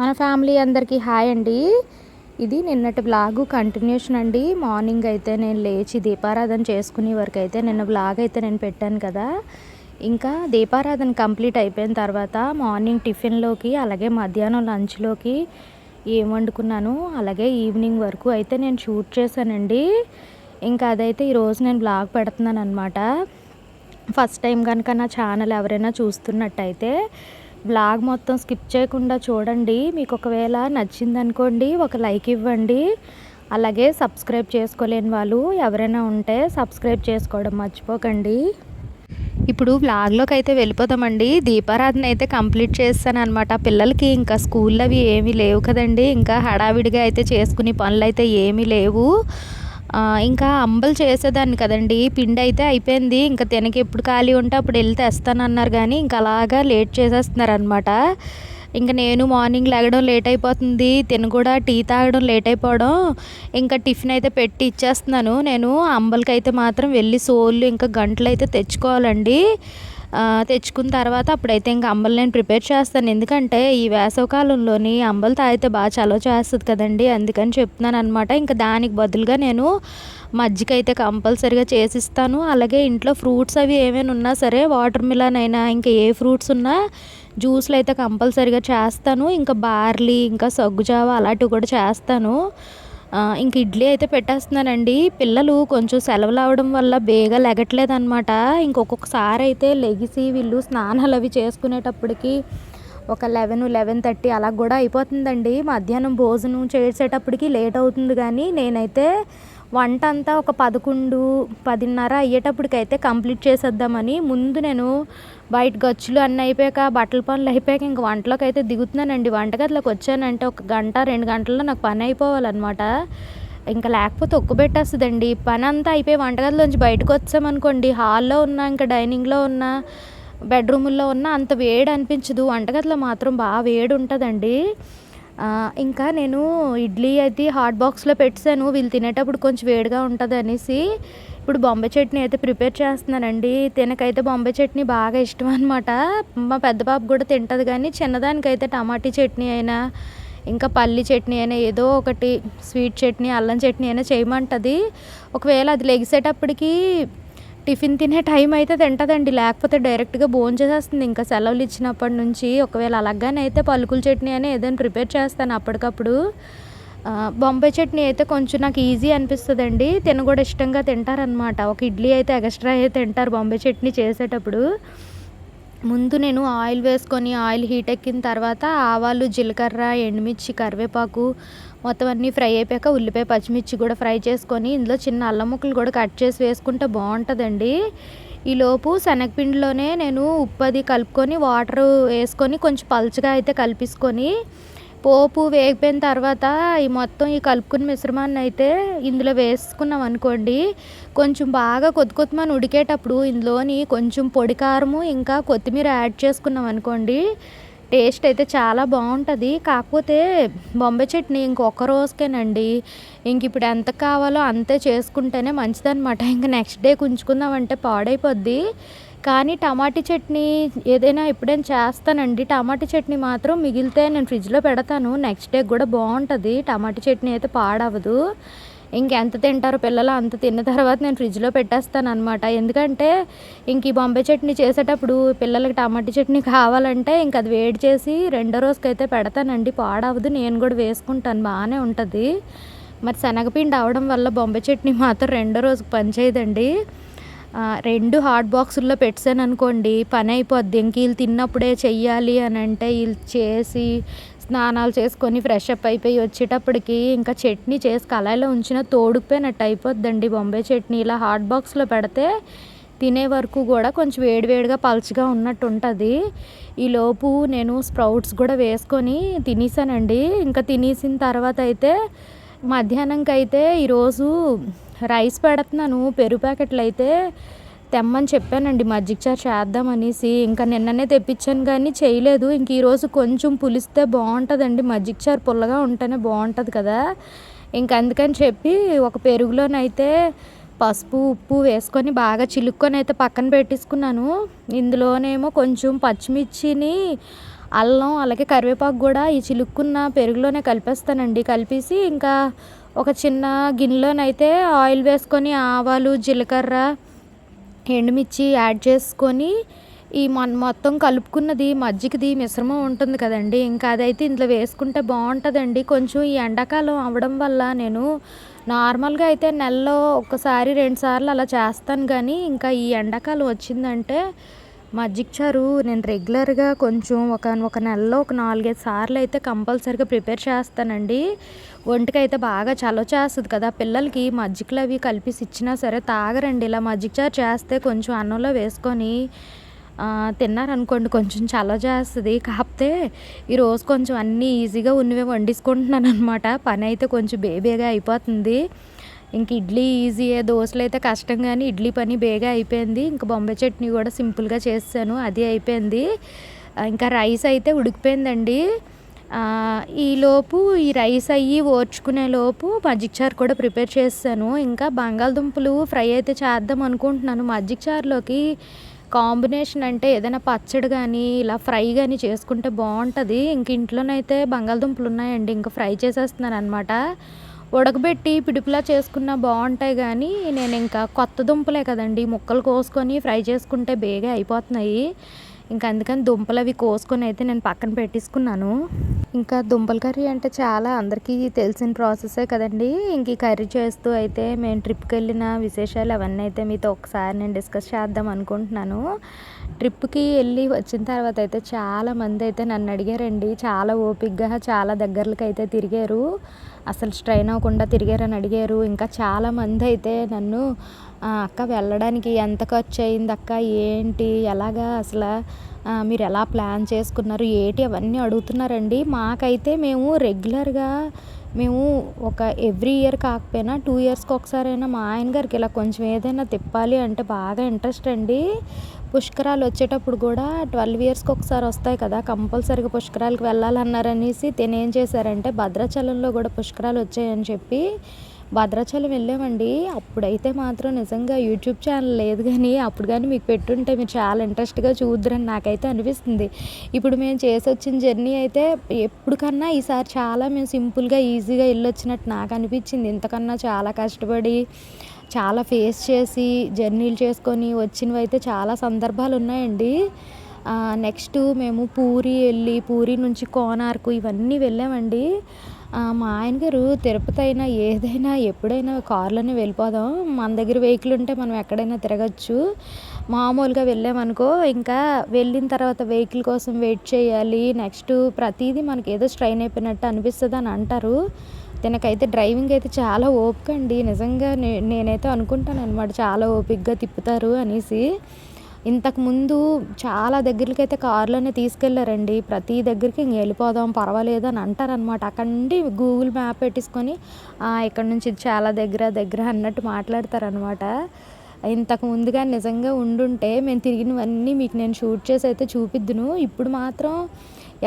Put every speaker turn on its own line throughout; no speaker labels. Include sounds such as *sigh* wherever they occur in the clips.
మన ఫ్యామిలీ అందరికీ హాయ్ అండి. ఇది నిన్నటి బ్లాగు కంటిన్యూషన్ అండి. మార్నింగ్ అయితే నేను లేచి దీపారాధన చేసుకునే వరకు అయితే నిన్న బ్లాగ్ అయితే నేను పెట్టాను కదా. ఇంకా దీపారాధన కంప్లీట్ అయిపోయిన తర్వాత మార్నింగ్ టిఫిన్లోకి అలాగే మధ్యాహ్నం లంచ్లోకి ఏం వండుకున్నాను? అలాగే ఈవినింగ్ వరకు అయితే నేను షూట్ చేశానండి. ఇంకా అదైతే ఈరోజు నేను బ్లాగ్ పెడుతున్నాను అనమాట ఫస్ట్ టైం కనుక నా ఛానల్ ఎవరైనా చూస్తున్నట్టయితే బ్లాగ్ మొత్తం స్కిప్ చేయకుండా చూడండి. మీకు ఒకవేళ నచ్చిందనుకోండి ఒక లైక్ ఇవ్వండి. అలాగే సబ్స్క్రైబ్ చేసుకోలేని వాళ్ళు ఎవరైనా ఉంటే సబ్స్క్రైబ్ చేసుకోవడం మర్చిపోకండి. ఇప్పుడు వ్లాగ్లోకి అయితే వెళ్ళిపోదామండి. దీపారాధన అయితే కంప్లీట్ చేస్తాను అనమాట పిల్లలకి ఇంకా స్కూల్లో అవి ఏమీ లేవు కదండి. ఇంకా హడావిడిగా అయితే చేసుకునే పనులు అయితే ఏమీ లేవు. ఇంకా అంబలు చేసేదాన్ని కదండి. పిండి అయితే అయిపోయింది. ఇంకా తినకి ఎప్పుడు ఖాళీ ఉంటే అప్పుడు వెళ్ళి తెస్తానన్నారు కానీ ఇంకా అలాగా లేట్ చేసేస్తున్నారు అనమాట ఇంకా నేను మార్నింగ్ లేగడం లేట్ అయిపోతుంది. తిన కూడా టీ తాగడం లేట్ అయిపోవడం. ఇంకా టిఫిన్ అయితే పెట్టి ఇచ్చేస్తున్నాను. నేను అంబలకి అయితే మాత్రం వెళ్ళి సోళ్ళు ఇంకా గంటలు అయితే తెచ్చుకోవాలండి. తెచ్చుకున్న తర్వాత అప్పుడైతే ఇంకా అంబలు నేను ప్రిపేర్ చేస్తాను. ఎందుకంటే ఈ వేసవకాలంలోని అంబలు తాగితే బాగా చలవ చేస్తుంది కదండి. అందుకని చెప్తున్నాను అనమాట ఇంకా దానికి బదులుగా నేను మజ్జిగ అయితే కంపల్సరీగా చేసిస్తాను. అలాగే ఇంట్లో ఫ్రూట్స్ అవి ఏమైనా ఉన్నా సరే వాటర్ మిలన్ అయినా ఇంకా ఏ ఫ్రూట్స్ ఉన్నా జ్యూస్లు అయితే కంపల్సరీగా చేస్తాను. ఇంకా బార్లీ ఇంకా సగ్గుజావ అలాంటివి కూడా చేస్తాను. ఇంక ఇడ్లీ అయితే పెట్టేస్తున్నానండి పిల్లలు కొంచెం సెలవులు అవడం వల్ల బేగా లెగట్లేదన్నమాట. ఇంకొకసారి అయితే లెగిసి వీళ్ళు స్నానాలు అవి చేసుకునేటప్పటికి ఒక లెవెన్ లెవెన్ థర్టీ అలా కూడా అయిపోతుందండి. మధ్యాహ్నం భోజనం చేసేటప్పటికి లేట్ అవుతుంది కానీ నేనైతే వంట అంతా ఒక పదకొండు పదిన్నర అయ్యేటప్పటికైతే కంప్లీట్ చేసేద్దామని ముందు నేను బయట గచ్చులు అన్నీ అయిపోయాక బట్టల పనులు అయిపోయాక ఇంక వంటలోకి అయితే దిగుతున్నానండి. వంటగదిలోకి వచ్చానంటే ఒక గంట రెండు గంటల్లో నాకు పని అయిపోవాలన్నమాట. ఇంకా లేకపోతే ఒక్కు పెట్టేస్తుందండి పని అంతా అయిపోయి వంటగదిలోంచి బయటకు వచ్చామనుకోండి హాల్లో ఉన్న ఇంకా డైనింగ్లో ఉన్న బెడ్రూముల్లో ఉన్న అంత వేడి అనిపించదు వంటగదిలో మాత్రం బాగా వేడి ఉంటుందండి ఇంకా నేను ఇడ్లీ అయితే హాట్ బాక్స్లో పెట్టాను. వీళ్ళు తినేటప్పుడు కొంచెం వేడిగా ఉంటుంది అనేసి. ఇప్పుడు బొంబాయి చట్నీ అయితే ప్రిపేర్ చేస్తున్నానండి. తినకైతే బొంబాయి చట్నీ బాగా ఇష్టం అనమాట మా పెద్ద పాప కూడా తింటుంది కానీ చిన్నదానికైతే టమాటీ చట్నీ అయినా ఇంకా పల్లి చట్నీ అయినా ఏదో ఒకటి స్వీట్ చట్నీ అల్లం చట్నీ అయినా చేయమంటుంది. ఒకవేళ అది లెగిసేటప్పటికి టిఫిన్ తినే టైం అయితే తింటదండి. లేకపోతే డైరెక్ట్గా భోజనం చేసేస్తుంది. ఇంకా సెలవులు ఇచ్చినప్పటి నుంచి ఒకవేళ అలాగానే అయితే పలుకుల చట్నీ అని ఏదైనా ప్రిపేర్ చేస్తాను అప్పటికప్పుడు. బొంబాయి చట్నీ అయితే కొంచెం నాకు ఈజీ అనిపిస్తుందండి. తిన కూడా ఇష్టంగా తింటారనమాట ఒక ఇడ్లీ అయితే ఎక్స్ట్రా అయితే తింటారు బొంబాయి చట్నీ చేసేటప్పుడు. ముందు నేను ఆయిల్ వేసుకొని ఆయిల్ హీట్ ఎక్కిన తర్వాత ఆవాలు జీలకర్ర ఎండుమిర్చి కరివేపాకు మొత్తం అన్నీ ఫ్రై అయిపోయాక ఉల్లిపాయ పచ్చిమిర్చి కూడా ఫ్రై చేసుకొని ఇందులో చిన్న అల్లం ముక్కలు కూడా కట్ చేసి వేసుకుంటే బాగుంటుందండి. ఈలోపు శనగపిండిలోనే నేను ఉప్పు అది కలుపుకొని వాటర్ వేసుకొని కొంచెం పలుచగా అయితే కలిపేసుకొని పోపు వేగిపోయిన తర్వాత ఈ మొత్తం ఈ కలుపుకున్న మిశ్రమాన్ని అయితే ఇందులో వేసుకున్నాం అనుకోండి కొంచెం బాగా కొద్ది కొత్తమని ఉడికేటప్పుడు ఇందులోని కొంచెం పొడి కారము ఇంకా కొత్తిమీర యాడ్ చేసుకున్నాం అనుకోండి టేస్ట్ అయితే చాలా బాగుంటుంది. కాకపోతే బొంబాయి చట్నీ ఇంకొక రోజుకేనండి. ఇంక ఇప్పుడు ఎంత కావాలో అంతే చేసుకుంటేనే మంచిదన్నమాట. ఇంకా నెక్స్ట్ డే ఉంచుకుందామంటే పాడైపోద్ది. కానీ టమాటీ చట్నీ ఏదైనా ఎప్పుడైనా చేస్తానండి. టమాటీ చట్నీ మాత్రం మిగిలితే నేను ఫ్రిడ్జ్లో పెడతాను. నెక్స్ట్ డే కూడా బాగుంటుంది. టమాటీ చట్నీ అయితే పాడవదు. ఇంకెంత తింటారు పిల్లలు అంత తిన్న తర్వాత నేను ఫ్రిడ్జ్లో పెట్టేస్తాను అనమాట ఎందుకంటే ఇంక ఈ బొంబాయి చట్నీ చేసేటప్పుడు పిల్లలకి టమాటా చట్నీ కావాలంటే ఇంక అది వేడి చేసి రెండో రోజుకైతే పెడతానండి. పాడవదు నేను కూడా వేసుకుంటాను బాగానే ఉంటుంది. మరి శనగపిండి అవడం వల్ల బొంబాయి చట్నీ మాత్రం రెండో రోజుకి పనిచేయదండి రెండు హాట్ బాక్సుల్లో పెట్టాను అనుకోండి పని అయిపోద్ది. ఇంక వీళ్ళు తిన్నప్పుడే చెయ్యాలి అని అంటే వీళ్ళు చేసి స్నానాలు చేసుకొని ఫ్రెష్ అప్ అయిపోయి వచ్చేటప్పటికి ఇంకా చట్నీ చేసి కళాయిలో ఉంచిన తోడుకుపోయినట్టు అయిపోద్దండి. బొంబాయి చట్నీ ఇలా హాట్ బాక్స్లో పెడితే తినే వరకు కూడా కొంచెం వేడివేడిగా పలుచగా ఉన్నట్టు ఉంటుంది. ఈలోపు నేను స్ప్రౌట్స్ కూడా వేసుకొని తినేసానండి. ఇంకా తినేసిన తర్వాత అయితే మధ్యాహ్నంకి అయితే ఈరోజు రైస్ పెడుతున్నాను. పెరుగు ప్యాకెట్లు అయితే తెమ్మని చెప్పానండి మజ్జిగ చారు చేద్దాం అనేసి ఇంకా నిన్ననే తెప్పించాను కానీ చేయలేదు. ఇంక ఈరోజు కొంచెం పులిస్తే బాగుంటుందండి. మజ్జిగ చారు పుల్లగా ఉంటేనే బాగుంటుంది కదా. ఇంక అందుకని చెప్పి ఒక పెరుగులోనైతే పసుపు ఉప్పు వేసుకొని బాగా చిలుక్కొని అయితే పక్కన పెట్టేసుకున్నాను. ఇందులోనేమో కొంచెం పచ్చిమిర్చిని అల్లం అలాగే కరివేపాకు కూడా ఈ చిలుక్కున్న పెరుగులోనే కలిపేస్తానండి. కలిపేసి ఇంకా ఒక చిన్న గిన్నెలోనైతే ఆయిల్ వేసుకొని ఆవాలు జీలకర్ర ఎండుమిర్చి యాడ్ చేసుకొని ఈ మన మొత్తం కలుపుకున్నది మజ్జిగది మిశ్రమం ఉంటుంది కదండి. ఇంకా అదైతే ఇందులో వేసుకుంటే బాగుంటుందండి. కొంచెం ఈ ఎండాకాలం అవ్వడం వల్ల నేను నార్మల్గా అయితే నెలలో ఒకసారి రెండుసార్లు అలా చేస్తాను. కానీ ఇంకా ఈ ఎండాకాలం వచ్చిందంటే మజ్జిగ చారు నేను రెగ్యులర్గా కొంచెం ఒక ఒక నెలలో ఒక నాలుగైదు సార్లు అయితే కంపల్సరీగా ప్రిపేర్ చేస్తానండి. ఒంటికి అయితే బాగా చలవ చేస్తుంది కదా పిల్లలకి మజ్జిగలు అవి కలిపి ఇచ్చినా సరే తాగరండి. ఇలా మజ్జిగ చారు చేస్తే కొంచెం అన్నంలో వేసుకొని తిన్నారనుకోండి కొంచెం చలవ చేస్తుంది. కాకపోతే ఈరోజు కొంచెం అన్నీ ఈజీగా ఉన్నవే వండించుకుంటున్నాను అనమాట పని అయితే కొంచెం బేబేగా అయిపోతుంది. ఇంక ఇడ్లీ ఈజీయే దోశలు అయితే కష్టం కానీ ఇడ్లీ పని బేగా అయిపోయింది. ఇంకా బొంబాయి చట్నీ కూడా సింపుల్గా చేస్తాను అది అయిపోయింది. ఇంకా రైస్ అయితే ఉడికిపోయిందండి. ఈలోపు ఈ రైస్ అయ్యి ఓర్చుకునే లోపు మజ్జిగ చారు కూడా ప్రిపేర్ చేస్తాను. ఇంకా బంగాళదుంపలు ఫ్రై అయితే చేద్దాం అనుకుంటున్నాను. మజ్జిగ చారులోకి కాంబినేషన్ అంటే ఏదైనా పచ్చడి కానీ ఇలా ఫ్రై కానీ చేసుకుంటే బాగుంటుంది. ఇంక ఇంట్లోనైతే బంగాళదుంపలు ఉన్నాయండి ఇంకా ఫ్రై చేసేస్తున్నాను అనమాట ఉడకబెట్టి పిడుపులా చేసుకున్న బాగుంటాయి కానీ నేను ఇంకా కొత్త దుంపలే కదండి. ముక్కలు కోసుకొని ఫ్రై చేసుకుంటే బేగా అయిపోతున్నాయి. ఇంకా అందుకని దుంపలు అవి కోసుకొని అయితే నేను పక్కన పెట్టేసుకున్నాను. ఇంకా దుంపల కర్రీ అంటే చాలా అందరికీ తెలిసిన ప్రాసెసే కదండి. ఇంక ఈ కర్రీ చేస్తూ అయితే మేము ట్రిప్కి వెళ్ళిన విశేషాలు అవన్నీ అయితే మీతో ఒకసారి నేను డిస్కస్ చేద్దాం అనుకుంటున్నాను. ట్రిప్కి వెళ్ళి వచ్చిన తర్వాత అయితే చాలా మంది అయితే నన్ను అడిగారండి. చాలా ఓపిక్గా చాలా దగ్గరలకి అయితే తిరిగారు. అసలు స్ట్రైన్ అవ్వకుండా తిరిగారని అడిగారు. ఇంకా చాలామంది అయితే నన్ను అక్క వెళ్ళడానికి ఎంత ఖర్చు అయింది అక్క? ఏంటి? ఎలాగా అసలు? మీరు ఎలా ప్లాన్ చేసుకున్నారు? ఏంటి? అవన్నీ అడుగుతున్నారండి. మాకైతే మేము రెగ్యులర్గా మేము ఒక ఎవ్రీ ఇయర్ కాకపోయినా టూ ఇయర్స్కి ఒకసారైనా మా ఆయన గారికి ఇలా కొంచెం ఏదైనా తిప్పాలి అంటే బాగా ఇంట్రెస్ట్ అండి. పుష్కరాలు వచ్చేటప్పుడు కూడా ట్వెల్వ్ ఇయర్స్కి ఒకసారి వస్తాయి కదా కంపల్సరీగా పుష్కరాలకు వెళ్ళాలన్నారనేసి తినేం చేశారంటే భద్రాచలంలో కూడా పుష్కరాలు వచ్చాయని చెప్పి భద్రాచలం వెళ్ళామండి. అప్పుడైతే మాత్రం నిజంగా యూట్యూబ్ ఛానల్ లేదు కానీ అప్పుడు కానీ మీకు పెట్టుంటే మీరు చాలా ఇంట్రెస్ట్గా చూద్దరని నాకైతే అనిపిస్తుంది. ఇప్పుడు మేము చేసి వచ్చిన జర్నీ అయితే ఎప్పుడు కన్నా ఈసారి చాలా మేము సింపుల్గా ఈజీగా వెళ్ళొచ్చినట్టు నాకు అనిపించింది. ఇంతకన్నా చాలా కష్టపడి చాలా ఫేస్ చేసి జర్నీలు చేసుకొని వచ్చినవి అయితే చాలా సందర్భాలు ఉన్నాయండి. నెక్స్ట్ మేము పూరి వెళ్ళి పూరి నుంచి కోనార్కు ఇవన్నీ వెళ్ళామండి. మా ఆయన గారు తిరుపతి అయినా ఏదైనా ఎప్పుడైనా కారులోనే వెళ్ళిపోదాం. మన దగ్గర వెహికల్ ఉంటే మనం ఎక్కడైనా తిరగచ్చు. మామూలుగా వెళ్ళామనుకో ఇంకా వెళ్ళిన తర్వాత వెహికల్ కోసం వెయిట్ చేయాలి. నెక్స్ట్ ప్రతిదీ మనకి ఏదో స్ట్రైన్ అయిపోయినట్టు అనిపిస్తుంది అని అంటారు. తనకైతే డ్రైవింగ్ అయితే చాలా ఓపిక అండి. నిజంగా నేనైతే అనుకుంటాను అనమాట చాలా ఓపికగా తిప్పుతారు అనేసి. ఇంతకుముందు చాలా దగ్గరికి అయితే కారులోనే తీసుకెళ్ళారండి. ప్రతి దగ్గరికి ఇంక వెళ్ళిపోదాం పర్వాలేదు అని అంటారనమాట అక్కడ నుండి గూగుల్ మ్యాప్ పెట్టేసుకొని ఇక్కడ నుంచి చాలా దగ్గర దగ్గర అన్నట్టు మాట్లాడతారనమాట ఇంతకు ముందుగా నిజంగా ఉండుంటే మేము తిరిగినవన్నీ మీకు నేను షూట్ చేసి అయితే చూపిద్దును. ఇప్పుడు మాత్రం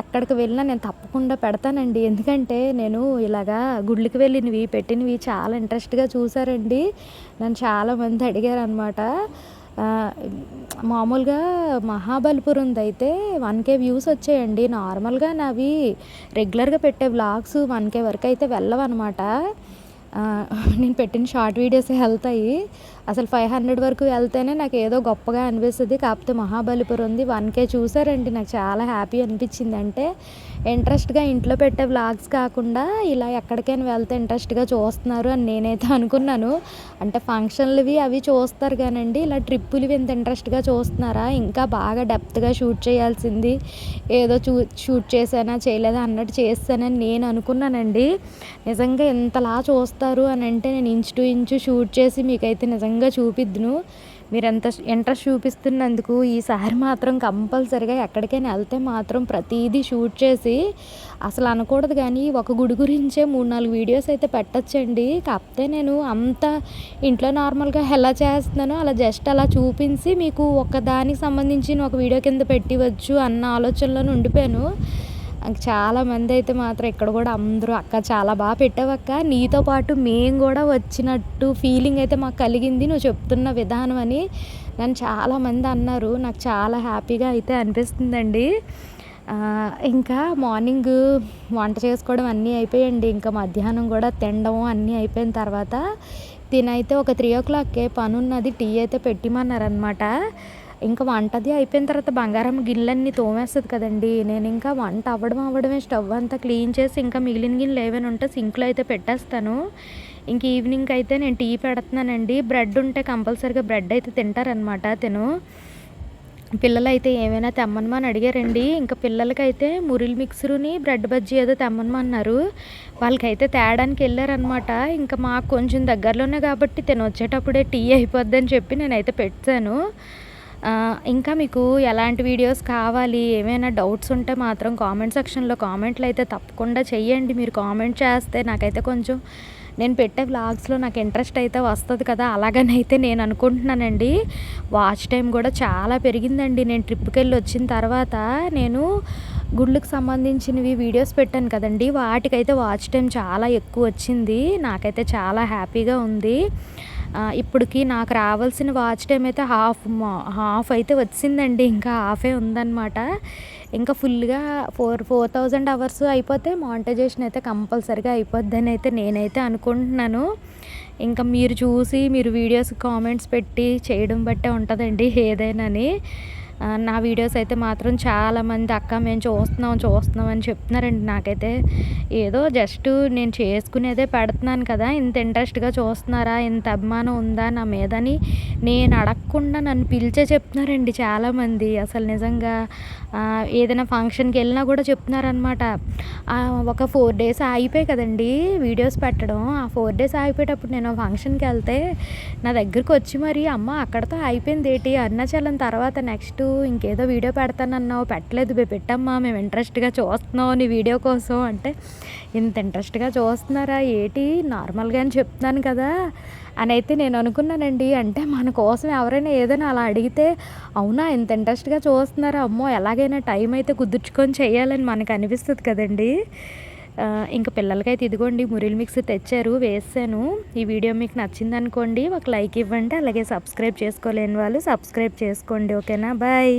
ఎక్కడికి వెళ్ళినా నేను తప్పకుండా పెడతానండి. ఎందుకంటే నేను ఇలాగా గుళ్ళకి వెళ్ళినవి పెట్టినవి చాలా ఇంట్రెస్ట్గా చూసారండి నన్ను చాలామంది అడిగారు అనమాట మామూలుగా మహాబలిపురంది అయితే వన్ కే వ్యూస్ వచ్చాయండి. నార్మల్గా నావి రెగ్యులర్గా పెట్టే వ్లాగ్స్ వన్ కే వరకు అయితే వెళ్ళవన్నమాట నేను పెట్టిన షార్ట్ వీడియోస్ వెళ్తాయి. అసలు ఫైవ్ హండ్రెడ్ వరకు వెళ్తేనే నాకు ఏదో గొప్పగా అనిపిస్తుంది. కాకపోతే మహాబలిపురం ఉంది. వన్ కే చూసారండి. నాకు చాలా హ్యాపీ అనిపించింది. అంటే ఇంట్రెస్ట్గా ఇంట్లో పెట్టే వ్లాగ్స్ కాకుండా ఇలా ఎక్కడికైనా వెళ్తే ఇంట్రెస్ట్గా చూస్తున్నారు అని నేనైతే *laughs* అనుకున్నాను. అంటే ఫంక్షన్లవి అవి చూస్తారు కానండి. ఇలా ట్రిప్పులు ఇంత ఇంట్రెస్ట్గా చూస్తున్నారా? ఇంకా బాగా డెప్త్గా షూట్ చేయాల్సింది. ఏదో చూ షూట్ చేశానా చేయలేదా అన్నట్టు చేస్తానని నేను అనుకున్నానండి. నిజంగా ఇంతలా చూస్తారు అని అంటే నేను ఇంచు టు ఇంచు షూట్ చేసి మీకైతే నిజంగా ఖచ్చితంగా చూపిద్దును. మీరు ఎంత ఇంట్రెస్ట్ చూపిస్తున్నందుకు ఈసారి మాత్రం కంపల్సరిగా ఎక్కడికైనా వెళ్తే మాత్రం ప్రతిదీ షూట్ చేసి అసలు అనకూడదు కానీ ఒక గుడి గురించే మూడు నాలుగు వీడియోస్ అయితే పెట్టచ్చండి. కాకపోతే నేను అంత ఇంట్లో నార్మల్గా ఎలా చేస్తున్నానో అలా జస్ట్ అలా చూపించి మీకు ఒక దానికి సంబంధించిన ఒక వీడియో కింద పెట్టివచ్చు అన్న ఆలోచనలో ఉండిపోయాను. చాలామంది అయితే మాత్రం ఇక్కడ కూడా అందరూ అక్క చాలా బాగా పెట్టావక్క నీతో పాటు మేము కూడా వచ్చినట్టు ఫీలింగ్ అయితే మాకు కలిగింది నువ్వు చెప్తున్న విధానం అని నన్ను చాలామంది అన్నారు. నాకు చాలా హ్యాపీగా అయితే అనిపిస్తుందండి. ఇంకా మార్నింగ్ వంట చేసుకోవడం అన్నీ అయిపోయండి. ఇంకా మధ్యాహ్నం కూడా తినడం అన్నీ అయిపోయిన తర్వాత తినైతే ఒక త్రీ ఓ క్లాక్కే పని టీ అయితే పెట్టిమన్నారనమాట ఇంకా వంటది అయిపోయిన తర్వాత బంగారం గిన్నెలన్నీ తోమేస్తుంది కదండి. నేను ఇంకా వంట అవ్వడం అవ్వడమే స్టవ్ అంతా క్లీన్ చేసి ఇంకా మిగిలిన గిన్నెలు ఏమైనా ఉంటే సింక్లో అయితే పెట్టేస్తాను. ఇంక ఈవినింగ్ అయితే నేను టీ పెడుతున్నానండి. బ్రెడ్ ఉంటే కంపల్సరీగా బ్రెడ్ అయితే తింటారనమాట తిను పిల్లలైతే ఏమైనా తెమ్మనమని అడిగారండి. ఇంకా పిల్లలకైతే మురిల్ మిక్సరుని బ్రెడ్ బజ్జీ ఏదో తెమ్మనమన్నారు వాళ్ళకైతే తేడానికి వెళ్ళారనమాట. ఇంకా మాకు కొంచెం దగ్గరలోనే కాబట్టి తినొచ్చేటప్పుడే టీ అయిపోద్దని చెప్పి నేనైతే పెట్టాను. ఇంకా మీకు ఎలాంటి వీడియోస్ కావాలి? ఏమైనా డౌట్స్ ఉంటే మాత్రం కామెంట్ సెక్షన్లో కామెంట్లు అయితే తప్పకుండా చెయ్యండి. మీరు కామెంట్ చేస్తే నాకైతే కొంచెం నేను పెట్టే వ్లాగ్స్లో నాకు ఇంట్రెస్ట్ అయితే వస్తుంది కదా. అలాగనైతే నేను అనుకుంటున్నానండి. వాచ్ టైం కూడా చాలా పెరిగిందండి. నేను ట్రిప్కి వెళ్ళి వచ్చిన తర్వాత నేను గుళ్ళకి సంబంధించినవి వీడియోస్ పెట్టాను కదండి. వాటికైతే వాచ్ టైం చాలా ఎక్కువ వచ్చింది. నాకైతే చాలా హ్యాపీగా ఉంది. ఇప్పటికి నాకు రావాల్సిన వాచ్ టైం అయితే హాఫ్ హాఫ్ అయితే వచ్చిందండి. ఇంకా హాఫే ఉందన్నమాట. ఇంకా ఫుల్గా ఫోర్ ఫోర్ థౌజండ్ అవర్స్ అయిపోతే మానిటైజేషన్ అయితే కంపల్సరిగా అయిపోద్దని అయితే నేనైతే అనుకుంటున్నాను. ఇంకా మీరు చూసి మీరు వీడియోస్ కామెంట్స్ పెట్టి చేయడం బట్టే ఉంటుందండి ఏదైనాని. నా వీడియోస్ అయితే మాత్రం చాలామంది అక్క మేము చూస్తున్నాం చూస్తున్నాం అని చెప్తున్నారండి నాకైతే. ఏదో జస్ట్ నేను చేసుకునేదే పెడుతున్నాను కదా ఇంత ఇంట్రెస్ట్గా చూస్తున్నారా ఇంత అభిమానం ఉందా నా మీదని నేను అడగకుండా నన్ను పిలిచే చెప్తున్నారండి చాలామంది. అసలు నిజంగా ఏదైనా ఫంక్షన్కి వెళ్ళినా కూడా చెప్తున్నారనమాట ఒక ఫోర్ డేస్ ఆగిపోయి కదండి వీడియోస్ పెట్టడం. ఆ ఫోర్ డేస్ ఆగిపోయేటప్పుడు నేను ఫంక్షన్కి వెళ్తే నా దగ్గరికి వచ్చి మరి అమ్మ అక్కడతో అయిపోయింది ఏంటి? అరుణాచలం తర్వాత నెక్స్ట్ ఇంకేదో వీడియో పెడతానన్నావు పెట్టలేదు పెట్టమ్మా మేము ఇంట్రెస్ట్గా చూస్తున్నాం నీ వీడియో కోసం అంటే ఇంత ఇంట్రెస్ట్గా చూస్తున్నారా ఏటి? నార్మల్గా అని చెప్తున్నాను కదా. అని అయితే నేను అనుకున్నానండి. అంటే మన కోసం ఎవరైనా ఏదైనా అలా అడిగితే అవునా ఇంత ఇంట్రెస్ట్గా చూస్తున్నారా అమ్మో ఎలాగైనా టైం అయితే కుదుర్చుకొని చేయాలని మనకు అనిపిస్తుంది కదండీ. ఇంకా పిల్లలకైతే ఇదిగోండి మురిల్ మిక్స్ తెచ్చారు వేసాను. ఈ వీడియో మీకు నచ్చింది అనుకోండి ఒక లైక్ ఇవ్వండి అలాగే సబ్స్క్రైబ్ చేసుకోలేని వాళ్ళు సబ్స్క్రైబ్ చేసుకోండి ఓకేనా? బాయ్.